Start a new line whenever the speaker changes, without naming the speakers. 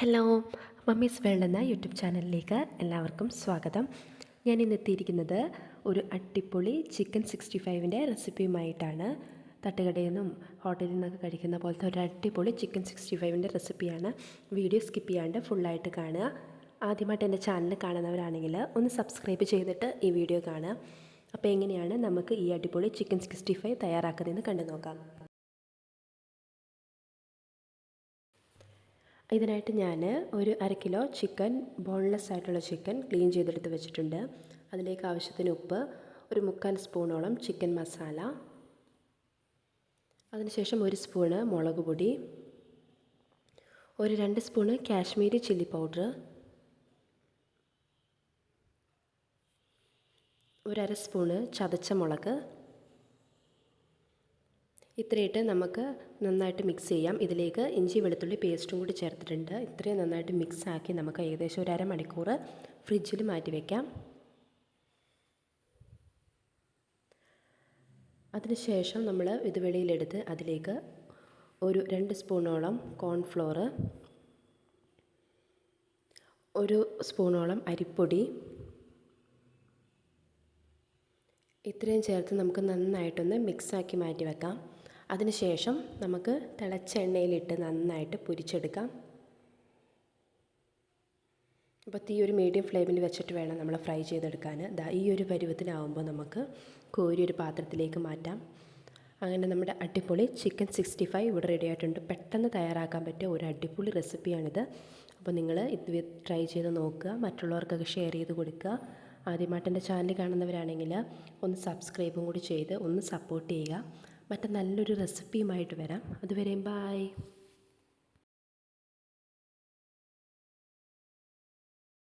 Hello mummies world എന്ന YouTube ചാനലിലേക്ക് എല്ലാവർക്കും സ്വാഗതം. ഞാൻ ഇന്ന് എത്തിയിരിക്കുന്നത് ഒരു അട്ടിപ്പൊളി ചിക്കൻ സിക്സ്റ്റി ഫൈവിന്റെ റെസിപ്പിയുമായിട്ടാണ് തട്ടുകടയിൽ നിന്നും ഹോട്ടലിൽ നിന്നൊക്കെ കഴിക്കുന്ന പോലത്തെ ഒരു അടിപൊളി ചിക്കൻ സിക്സ്റ്റി ഫൈവിന്റെ റെസിപ്പിയാണ് വീഡിയോ സ്കിപ്പ് ചെയ്യാണ്ട് ഫുള്ളായിട്ട് കാണുക. ആദ്യമായിട്ട് എന്റെ ചാനൽ കാണുന്നവരാണെങ്കിൽ ഒന്ന് സബ്സ്ക്രൈബ് ചെയ്തിട്ട് ഈ വീഡിയോ കാണുക. അപ്പോൾ എങ്ങനെയാണ് നമുക്ക് ഈ അടിപൊളി ചിക്കൻ സിക്സ്റ്റി ഫൈവ് തയ്യാറാക്കുന്നതെന്ന് കണ്ടു നോക്കാം ഇതിനായിട്ട് ഞാൻ ഒരു അര കിലോ ചിക്കൻ ബോൺലെസ് ആയിട്ടുള്ള ചിക്കൻ ക്ലീൻ ചെയ്തെടുത്ത് വെച്ചിട്ടുണ്ട്. അതിലേക്ക് ആവശ്യത്തിന് ഉപ്പ് ഒരു മുക്കാൽ സ്പൂണോളം ചിക്കൻ മസാല. അതിനുശേഷം ഒരു സ്പൂണ് മുളക് പൊടി. ഒരു രണ്ട് സ്പൂണ് കാശ്മീരി ചില്ലി പൗഡർ. ഒരു അര സ്പൂണ് ചതച്ച മുളക്. ഇത്രയിട്ട് നമുക്ക് നന്നായിട്ട് മിക്സ് ചെയ്യാം. ഇതിലേക്ക് ഇഞ്ചി വെളുത്തുള്ളി പേസ്റ്റും കൂടി ചേർത്തിട്ടുണ്ട്. ഇത്രയും നന്നായിട്ട് മിക്സ് ആക്കി നമുക്ക് ഏകദേശം ഒരു അരമണിക്കൂർ ഫ്രിഡ്ജിൽ മാറ്റി വയ്ക്കാം അതിനുശേഷം നമ്മൾ ഇത് വെളിയിലെടുത്ത് അതിലേക്ക് ഒരു രണ്ട് സ്പൂണോളം കോൺഫ്ലോർ ഒരു സ്പൂണോളം അരിപ്പൊടി ഇത്രയും ചേർത്ത് നമുക്ക് നന്നായിട്ടൊന്ന് മിക്സാക്കി മാറ്റി വെക്കാം. അതിനുശേഷം നമുക്ക് തിളച്ച എണ്ണയിലിട്ട് നന്നായിട്ട് പൊരിച്ചെടുക്കാം. അപ്പോൾ തീ ഒരു മീഡിയം ഫ്ലെയിമിൽ വെച്ചിട്ട് വേണം നമ്മൾ ഫ്രൈ ചെയ്തെടുക്കാൻ. ദാ ഈ ഒരു പരുവത്തിലാവുമ്പോൾ നമുക്ക് കോരി ഒരു പാത്രത്തിലേക്ക് മാറ്റാം. അങ്ങനെ നമ്മുടെ അടിപൊളി ചിക്കൻ സിക്സ്റ്റി ഫൈവ് ഇവിടെ റെഡി ആയിട്ടുണ്ട്. പെട്ടെന്ന് തയ്യാറാക്കാൻ പറ്റിയ ഒരു അടിപൊളി റെസിപ്പിയാണിത്. അപ്പോൾ നിങ്ങൾ ഇത് ട്രൈ ചെയ്ത് നോക്കുക. മറ്റുള്ളവർക്കൊക്കെ ഷെയർ ചെയ്ത് കൊടുക്കുക. ആദ്യമായിട്ട് എന്റെ ചാനൽ കാണുന്നവരാണെങ്കിൽ ഒന്ന് സബ്സ്ക്രൈബും കൂടി ചെയ്ത് ഒന്ന് സപ്പോർട്ട് ചെയ്യുക. മറ്റു നല്ലൊരു റെസിപ്പിയുമായിട്ട് വരാം. അതുവരെയും ബായ്